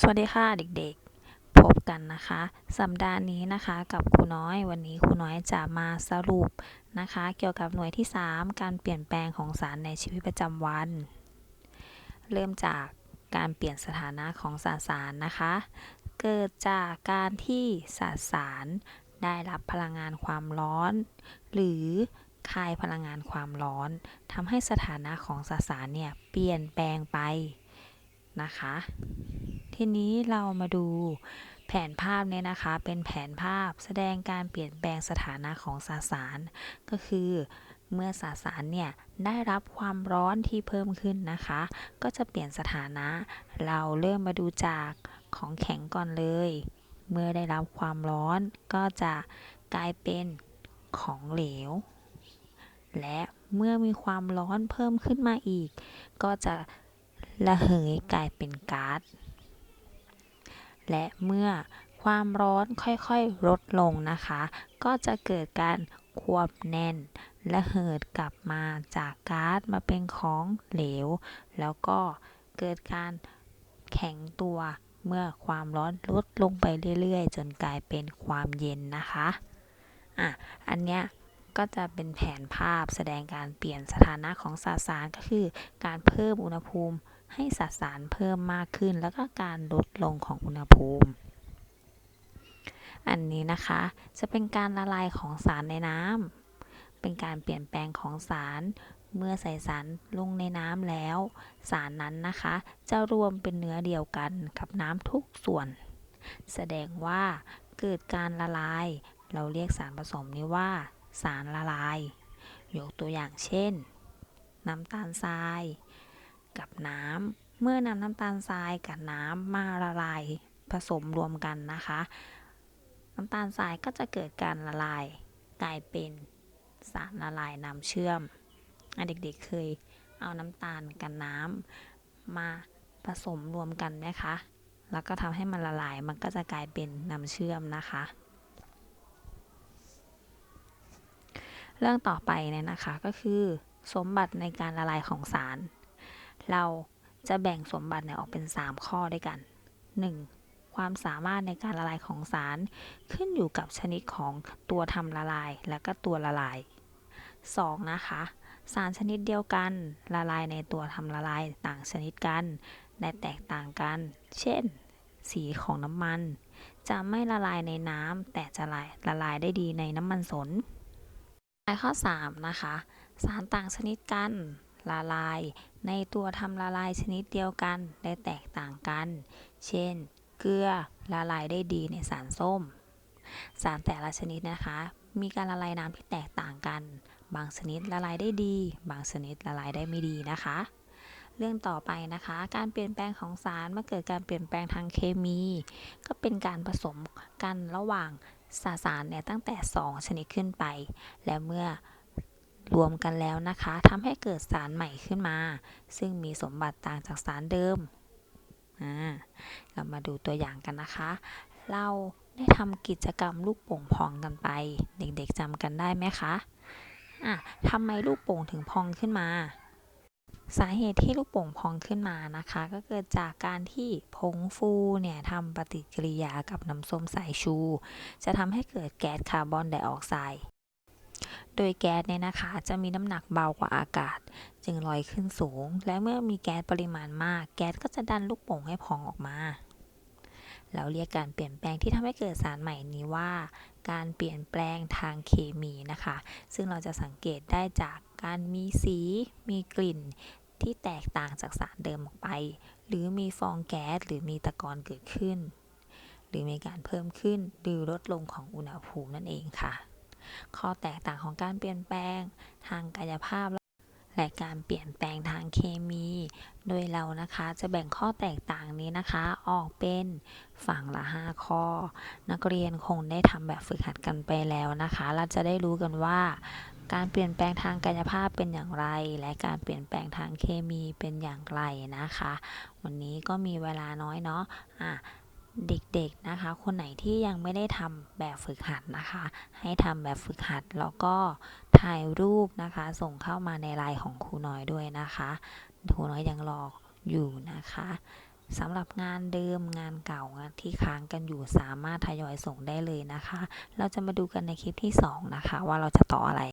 สวัสดีค่ะเด็กๆ พบกันนะคะ สัปดาห์นี้นะคะกับครูน้อยวันนี้ครูน้อยจะมาสรุปนะคะ เกี่ยวกับหน่วยที่ 3 การเปลี่ยนแปลงของสารในชีวิตประจำวัน เริ่มจากการเปลี่ยนสถานะของสารสารนะคะ เกิดจากการที่สารสารได้รับพลังงานความร้อน หรือคายพลังงานความร้อนทำให้สถานะของสสารเนี่ยเปลี่ยนแปลงไปนะคะ ทีนี้เรามาดูแผนภาพเนี่ยนะคะ เป็นแผนภาพแสดงการเปลี่ยนแปลงสถานะของสสาร ก็คือเมื่อสสารเนี่ยได้รับความร้อนที่เพิ่มขึ้นนะคะ ก็จะเปลี่ยนสถานะ เราเริ่มมาดูจากของแข็งก่อนเลย เมื่อได้รับความร้อนก็จะกลายเป็นของเหลว และเมื่อมีความร้อนเพิ่มขึ้นมาอีก ก็จะระเหยกลายเป็นก๊าซ และเมื่อความร้อนค่อยๆลดลงนะคะ ก็จะเกิดการควบแน่น และเหิดกลับมาจากก๊าซมาเป็นของเหลว แล้วก็เกิดการแข็งตัวเมื่อความร้อนลดลงไปเรื่อยๆ จนกลายเป็นความเย็นนะคะ อะ อันเนี้ยก็จะเป็นแผนภาพแสดงการเปลี่ยนสถานะของสสารก็คือ การเพิ่มอุณหภูมิ ให้สสารเพิ่มมากขึ้น แล้วก็การลดลงของอุณหภูมิ อันนี้นะคะจะเป็นการละลายของสารในน้ำเป็นการเปลี่ยนแปลงของสารเมื่อใส่สารลงในน้ำแล้ว สารนั้นนะคะ จะรวมเป็นเนื้อเดียวกันกับน้ำทุกส่วน แสดงว่าเกิดการละลาย เราเรียกสารผสมนี้ว่า สารละลาย ยกตัวอย่างเช่น น้ำตาลทราย กับน้ำเมื่อนำน้ำตาลทรายกับน้ำมาละลายผสมรวมกันนะคะ น้ำตาลทรายก็จะเกิดการละลายกลายเป็นสารละลายน้ำเชื่อมอเด็กๆเคยเอาน้ำตาลกับน้ำมาผสมรวมกันไหมคะ แล้วก็ทำให้มันละลายมันก็จะกลายเป็นน้ำเชื่อมนะคะ เรื่องต่อไปเนี่ยนะคะก็คือสมบัติในการละลายของสาร เราจะแบ่งสมบัติเนี่ยออกเป็น 3 ข้อด้วยกัน 1. ความสามารถในการละลายของสาร ขึ้นอยู่กับชนิดของตัวทำละลายและก็ตัวละลาย 2. นะคะ สารชนิดเดียวกันละลายในตัวทำละลายต่างชนิดกันและแตกต่างกัน เช่น สีของน้ำมัน จะไม่ละลายในน้ำแต่จะละลายได้ดีในน้ำมันสนข้อ 3 นะคะ สารต่างชนิดกัน ละลาย ในตัวทำละลายชนิดเดียวกันได้แตกต่างกัน เช่น เกลือละลายได้ดีในสารส้ม สารแต่ละชนิดนะคะ มีการละลายน้ำที่แตกต่างกัน บางชนิดละลายได้ดี บางชนิดละลายได้ไม่ดีนะคะ เรื่องต่อไปนะคะ การเปลี่ยนแปลงของสารเมื่อเกิดการเปลี่ยนแปลงทางเคมี ก็เป็นการผสมกันระหว่างสสารเนี่ยตั้งแต่ 2 ชนิดขึ้นไป และเมื่อ รวมกันแล้วนะคะทำให้เกิดสารใหม่ขึ้นมา ซึ่งมีสมบัติต่างจากสารเดิมเรามาดูตัวอย่างกันนะคะ เราได้ทำกิจกรรมลูกโป่งพองกันไป เด็กๆจำกันได้ไหมคะะทำไมลูกโป่งถึงพองขึ้นมา สาเหตุที่ลูกโป่งพองขึ้นมานะคะ ก็เกิดจากการที่ผงฟูเนี่ยทำปฏิกิริยากับน้ำส้มสายชู จะทำให้เกิดแก๊สคาร์บอนไดออกไซด์ โดยแก๊สเนี่ยนะคะจะมีน้ำหนักเบากว่าอากาศ จึงลอยขึ้นสูง และเมื่อมีแก๊สปริมาณมาก แก๊สก็จะดันลูกโป่งให้พองออกมา เราเรียกการเปลี่ยนแปลงที่ทำให้เกิดสารใหม่นี้ว่า การเปลี่ยนแปลงทางเคมีนะคะ ซึ่งเราจะสังเกตได้จากการมีสี มีกลิ่นที่แตกต่างจากสารเดิมออกไป หรือมีฟองแก๊สหรือมีตะกอนเกิดขึ้น หรือมีการเพิ่มขึ้นหรือลดลงของอุณหภูมินั่นเองค่ะ ข้อแตกต่างของการเปลี่ยนแปลงทางกายภาพและการเปลี่ยนแปลงทางเคมี โดยเรานะคะจะแบ่งข้อแตกต่างนี้นะคะ ออกเป็นฝั่งละ 5 ข้อ นักเรียนคงได้ทำแบบฝึกหัดกันไปแล้วนะคะ เราจะได้รู้กันว่า การเปลี่ยนแปลงทางกายภาพเป็นอย่างไร และการเปลี่ยนแปลงทางเคมีเป็นอย่างไรนะคะ วันนี้ก็มีเวลาน้อยเนาะอะ เด็กๆนะคะ คนไหนที่ยังไม่ได้ทำแบบฝึกหัดนะคะ ให้ทำแบบฝึกหัดแล้วก็ถ่ายรูปนะคะ ส่งเข้ามาในไลน์ของครูน้อยด้วยนะคะครูน้อยยังรออยู่นะคะสำหรับงานเดิมงานเก่างานที่ค้างกันอยู่สามารถทยอยส่งได้เลยนะคะ เราจะมาดูกันในคลิปที่ 2 นะคะ ว่าเราจะต่ออะไร